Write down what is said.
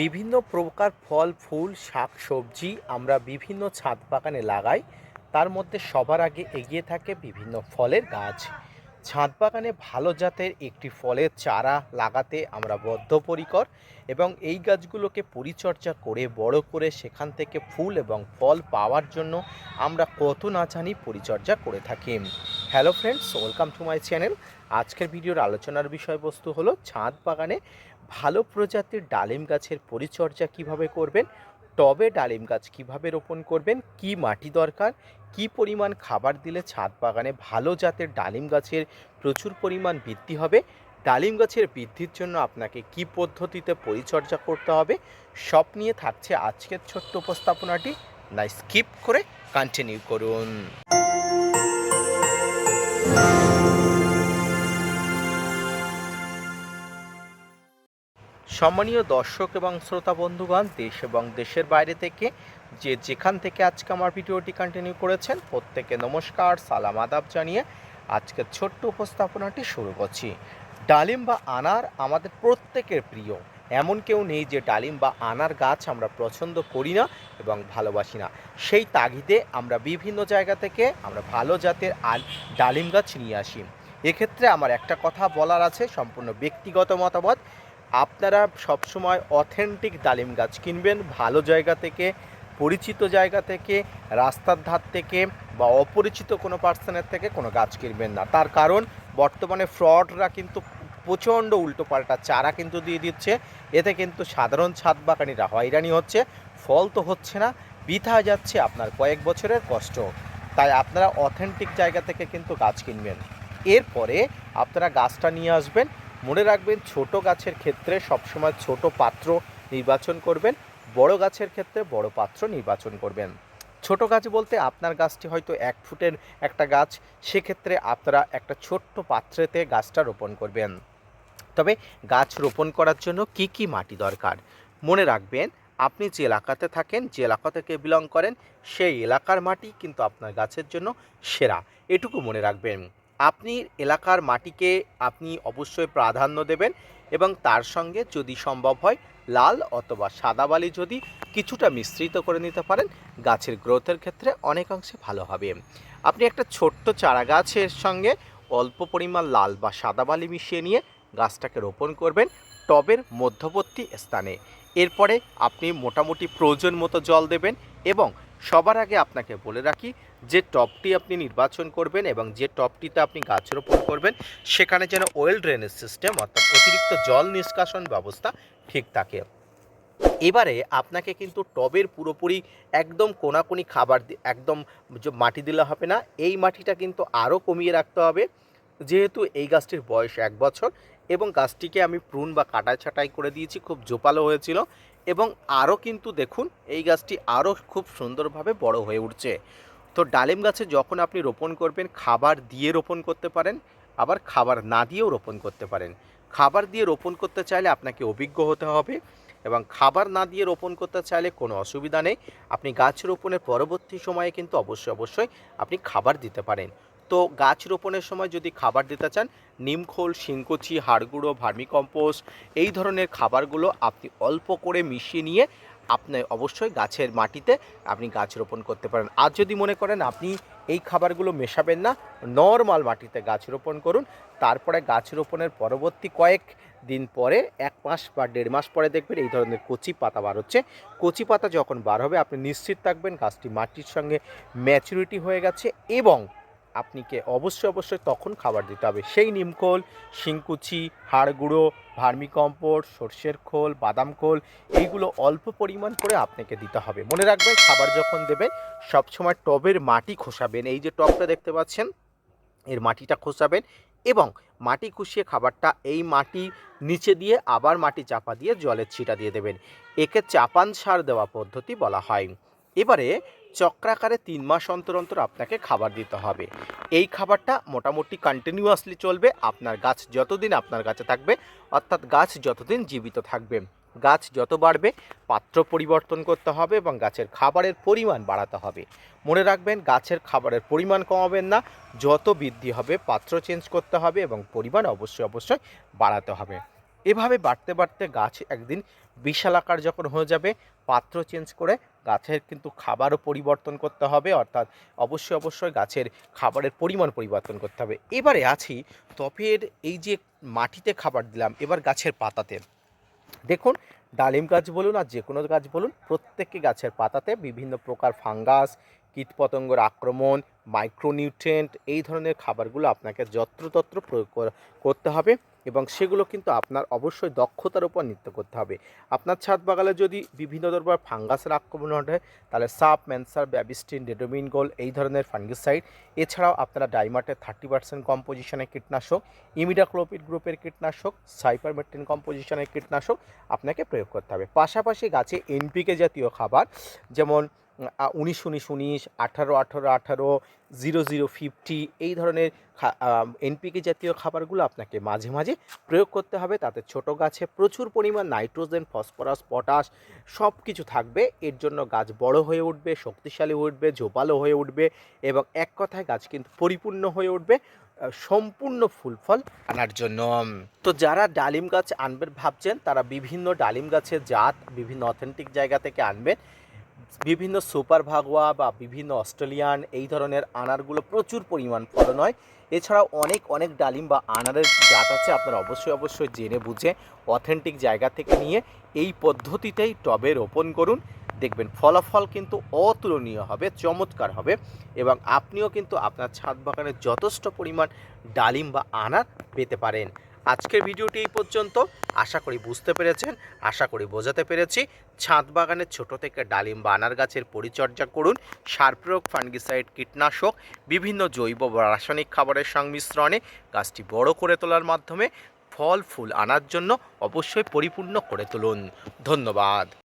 বিভিন্ন প্রকার ফল, ফুল, শাক, সবজি আমরা বিভিন্ন ছাদ বাগানে লাগাই। তার মধ্যে সবার আগে এগিয়ে থাকে বিভিন্ন ফলের গাছ। ছাদ বাগানে ভালো জাতের একটি ফলের চারা লাগাতে আমরা বদ্ধপরিকর এবং এই গাছগুলোকে পরিচর্যা করে বড় করে সেখান থেকে ফুল এবং ফল পাওয়ার জন্য আমরা কত না জানি পরিচর্যা করে থাকি। Hello friends welcome to my channel আজকের ভিডিওর আলোচনার বিষয়বস্তু হলো ছাদ বাগানে ভালো প্রজাতির ডালিম গাছের পরিচর্যা কীভাবে করবেন? টবে ডালিম গাছ কীভাবে রোপণ করবেন? কি মাটি দরকার? কি পরিমাণ খাবার দিলে ছাদ বাগানে ভালো জাতের ডালিম গাছের প্রচুর পরিমাণ বৃদ্ধি হবে? ডালিম গাছের বৃদ্ধির জন্য আপনাকে কি পদ্ধতিতে পরিচর্যা করতে হবে? সব নিয়ে থাকছে আজকের ছোট্ট উপস্থাপনাটি। না, স্কিপ করে কন্টিনিউ করুন। সম্মানীয় দর্শক এবং শ্রোতা বন্ধুগণ, দেশ এবং দেশের বাইরে থেকে যে যেখান থেকে আজকে আমার ভিডিওটি কন্টিনিউ করেছেন, প্রত্যেকে নমস্কার, সালাম, আদাব জানিয়ে আজকের ছোট্ট উপস্থাপনাটি শুরু করছি। ডালিম বা আনার আমাদের প্রত্যেকের প্রিয়। এমন কেউ নেই যে ডালিম বা আনার গাছ আমরা পছন্দ করি না এবং ভালোবাসি না। সেই তাগিদে আমরা বিভিন্ন জায়গা থেকে আমরা ভালো জাতের আল, ডালিম গাছ নিয়ে আসি। এক্ষেত্রে আমার একটা কথা বলার আছে, সম্পূর্ণ ব্যক্তিগত মতামত। আপনারা সবসময় অথেন্টিক ডালিম গাছ কিনবেন, ভালো জায়গা থেকে, পরিচিত জায়গা থেকে, রাস্তার ধার থেকে বা অপরিচিত কোনো পার্সনের থেকে কোনো গাছ কিনবেন না। তার কারণ, বর্তমানে ফ্রডরা কিন্তু প্রচণ্ড উল্টোপাল্টা চারা কিন্তু দিয়ে দিচ্ছে। এতে কিন্তু সাধারণ ছাদ বাগানিরা হয়রানি হচ্ছে, ফল তো হচ্ছে না, বৃথা যাচ্ছে আপনার কয়েক বছরের কষ্ট। তাই আপনারা অথেন্টিক জায়গা থেকে কিন্তু গাছ কিনবেন। এরপরে আপনারা গাছটা নিয়ে আসবেন মনে রাখবেন, ছোট গাছের ক্ষেত্রে সবসময় ছোট পাত্র নির্বাচন করবেন, বড় গাছের ক্ষেত্রে বড় পাত্র নির্বাচন করবেন। ছোট গাছ বলতে আপনার গাছটি হয়তো এক ফুটের একটা গাছ, সেক্ষেত্রে আপনারা একটা ছোট্ট পাত্রেতে গাছটা রোপণ করবেন। তবে গাছ রোপণ করার জন্য কি কি মাটি দরকার? মনে রাখবেন, আপনি যে এলাকাতে থাকেন, যে এলাকা থেকে বিলং করেন, সেই এলাকার মাটি কিন্তু আপনার গাছের জন্য সেরা। এটুকু মনে রাখবেন। আপনি এলাকার মাটিকে আপনি অবশ্যই প্রাধান্য দেবেন এবং তার সঙ্গে যদি সম্ভব হয় লাল অথবা সাদা বালি যদি কিছুটা মিশ্রিত করে নিতে পারেন, গাছের গ্রোথের ক্ষেত্রে অনেকাংশে ভালো হবে। আপনি একটা ছোট্ট চারা গাছের সঙ্গে অল্প পরিমাণ লাল বা সাদা বালি মিশিয়ে নিয়ে গাছটাকে রোপণ করবেন টবের মধ্যবর্তী স্থানে। এরপরে আপনি মোটামুটি প্রয়োজন মতো জল দেবেন এবং সবার আগে আপনাকে বলে রাখি, যে টপটি আপনি নির্বাচন করবেন এবং যে টপটিতে আপনি গাছ রোপণ করবেন, সেখানে যেন ওয়েল ড্রেনেজ সিস্টেম অর্থাৎ অতিরিক্ত জল নিষ্কাশন ব্যবস্থা ঠিক থাকে। এবারে আপনাকে কিন্তু টবের পুরোপুরি একদম কোনাকুনি খাবার একদম মাটি দিলে হবে না, এই মাটিটা কিন্তু আরও কমিয়ে রাখতে হবে। যেহেতু এই গাছটির বয়স এক বছর এবং গাছটিকে আমি প্রুন বা কাটাই ছাটাই করে দিয়েছি, খুব জোপালো হয়েছিল। এবং আরও কিন্তু দেখুন, এই গাছটি আরও খুব সুন্দরভাবে বড় হয়ে উঠছে। তো ডালিম গাছে যখন আপনি রোপণ করবেন, খাবার দিয়ে রোপণ করতে পারেন, আবার খাবার না দিয়েও রোপণ করতে পারেন। খাবার দিয়ে রোপণ করতে চাইলে আপনাকে অভিজ্ঞ হতে হবে এবং খাবার না দিয়ে রোপণ করতে চাইলে কোনো অসুবিধা নেই। আপনি গাছ রোপণের পরবর্তী সময়ে কিন্তু অবশ্যই অবশ্যই আপনি খাবার দিতে পারেন। তো গাছ রোপণের সময় যদি খাবার দিতে চান, নিমখোল, শিংকুচি, হাড়গুঁড়ো, ভার্মিকম্পোস্ট, এই ধরনের খাবারগুলো আপনি অল্প করে মিশিয়ে নিয়ে আপনি অবশ্যই গাছের মাটিতে আপনি গাছ রোপণ করতে পারেন। আর যদি মনে করেন আপনি এই খাবারগুলো মেশাবেন না, নর্মাল মাটিতে গাছ রোপণ করুন, তারপরে গাছ রোপণের পরবর্তী কয়েক দিন পরে, এক মাস বা দেড় মাস পরে দেখবেন এই ধরনের কচি পাতা বার হচ্ছে। কচি পাতা যখন বার হবে, আপনি নিশ্চিত থাকবেন গাছটি মাটির সঙ্গে ম্যাচুরিটি হয়ে গেছে এবং আপনিকে অবশ্যই অবশ্যই তখন খাবার দিতে হবে। সেই নিমখোল শিংকুচি, হাড় গুঁড়ো ভার্মিকম্পোস্ট সর্ষের খোল, বাদাম খোল, এইগুলো অল্প পরিমাণ করে আপনাকে দিতে হবে। মনে রাখবেন, খাবার যখন দেবেন, সবসময় টবের মাটি খোসাবেন। এই যে টবটা দেখতে পাচ্ছেন, এর মাটিটা খোসাবেন এবং মাটি খুশিয়ে খাবারটা এই মাটি নিচে দিয়ে আবার মাটি চাপা দিয়ে জলের ছিটা দিয়ে দেবেন। একে চাপান সার দেওয়া পদ্ধতি বলা হয়। এবারে চক্রাকারে তিন মাস অন্তর অন্তর আপনাকে খাবার দিতে হবে। এই খাবারটা মোটামুটি কন্টিনিউয়াসলি চলবে, আপনার গাছ যতদিন আপনার কাছে থাকবে, অর্থাৎ গাছ যতদিন জীবিত থাকবে, গাছ যত বাড়বে, পাত্র পরিবর্তন করতে হবে এবং গাছের খাবারের পরিমাণ বাড়াতে হবে। মনে রাখবেন, গাছের খাবারের পরিমাণ কমাবেন না, যত বৃদ্ধি হবে, পাত্র চেঞ্জ করতে হবে এবং পরিমাণ অবশ্যই অবশ্যই বাড়াতে হবে। এভাবে বাড়তে বাড়তে গাছ একদিন বিশাল আকার যখন হয়ে যাবে, পাত্র চেঞ্জ করে গাছের কিন্তু খাবারও পরিবর্তন করতে হবে, অর্থাৎ অবশ্যই অবশ্যই গাছের খাবারের পরিমাণ পরিবর্তন করতে হবে। এবারে আছি টপের এই যে মাটিতে খাবার দিলাম, এবার গাছের পাতাতে। দেখুন, ডালিম গাছ বলুন আর যে কোনো গাছ বলুন প্রত্যেকটি গাছের পাতাতে বিভিন্ন প্রকার ফাঙ্গাস, কীটপতঙ্গের আক্রমণ, মাইক্রোনিউট্রিয়েন্ট, এই ধরনের খাবারগুলো আপনাকে যত্রতত্র প্রয়োগ করা- করতে হবে। এবং সেগুলো কিন্তু আপনার অবশ্যই দক্ষতার উপর নৃত্য করতে হবে। আপনার ছাদ বাগানে যদি বিভিন্ন ধরনের ফাঙ্গাসের আক্রমণ ঘটে তাহলে সাপ, ম্যানসার, ব্যাবিস্টিন, ডেডোমিন, গোল এই ধরনের ফাঙ্গিসাইড, এছাড়াও আপনারা ডাইমার্টের থার্টি পার্সেন্ট কম্পোজিশনের কীটনাশক, ইমিডাক্লোপিড গ্রুপের কীটনাশক, সাইপারমেট্রিন কম্পোজিশনের কীটনাশক আপনাকে প্রয়োগ করতে হবে। পাশাপাশি গাছে এনপিকে জাতীয় খাবার, যেমন উনিশ উনিশ উনিশ, আঠারো আঠারো আঠারো, জিরো জিরো, ফিফটি, এই ধরনের এনপিকে জাতীয় খাবারগুলো আপনাকে মাঝে মাঝে প্রয়োগ করতে হবে। তাতে ছোট গাছে প্রচুর পরিমাণ নাইট্রোজেন, ফসফরাস, পটাশ সব কিছু থাকবে। এর জন্য গাছ বড় হয়ে উঠবে, শক্তিশালী হয়ে উঠবে জোপালো হয়ে উঠবে এবং এক কথায় গাছ কিন্তু পরিপূর্ণ হয়ে উঠবে সম্পূর্ণ ফুল ফল আনার জন্য। তো যারা ডালিম গাছ আনবেন ভাবছেন, তারা বিভিন্ন ডালিম গাছের জাত, বিভিন্ন অথেন্টিক জায়গা থেকে আনবেন। বিভিন্ন সুপার ভাগোয়া বা বিভিন্ন অস্ট্রেলিয়ান এই ধরনের আনারগুলো প্রচুর পরিমাণ ফলন হয়। এছাড়াও অনেক অনেক ডালিম বা আনারের জাত আছে, আপনারা অবশ্যই অবশ্যই জেনে বুঝে অথেন্টিক জায়গা থেকে নিয়ে এই পদ্ধতিতেই টবে রোপণ করুন। দেখবেন ফলাফল কিন্তু অতুলনীয় হবে, চমৎকার হবে এবং আপনিও কিন্তু আপনার ছাদ বাগানে যথেষ্ট পরিমাণ ডালিম বা আনার পেতে পারেন। আজকের ভিডিওটি এই পর্যন্ত। আশা করি বুঝতে পেরেছেন, আশা করি বোঝাতে পেরেছি। ছাদ বাগানের ছোট থেকে ডালিম বা আনার গাছের পরিচর্যা করুন। সার প্রয়োগ ফাঙ্গিসাইড কীটনাশক, বিভিন্ন জৈব রাসায়নিক খাবারের সংমিশ্রণে গাছটি বড় করে তোলার মাধ্যমে ফল, ফুল আনার জন্য অবশ্যই পরিপূর্ণ করে তুলুন। ধন্যবাদ।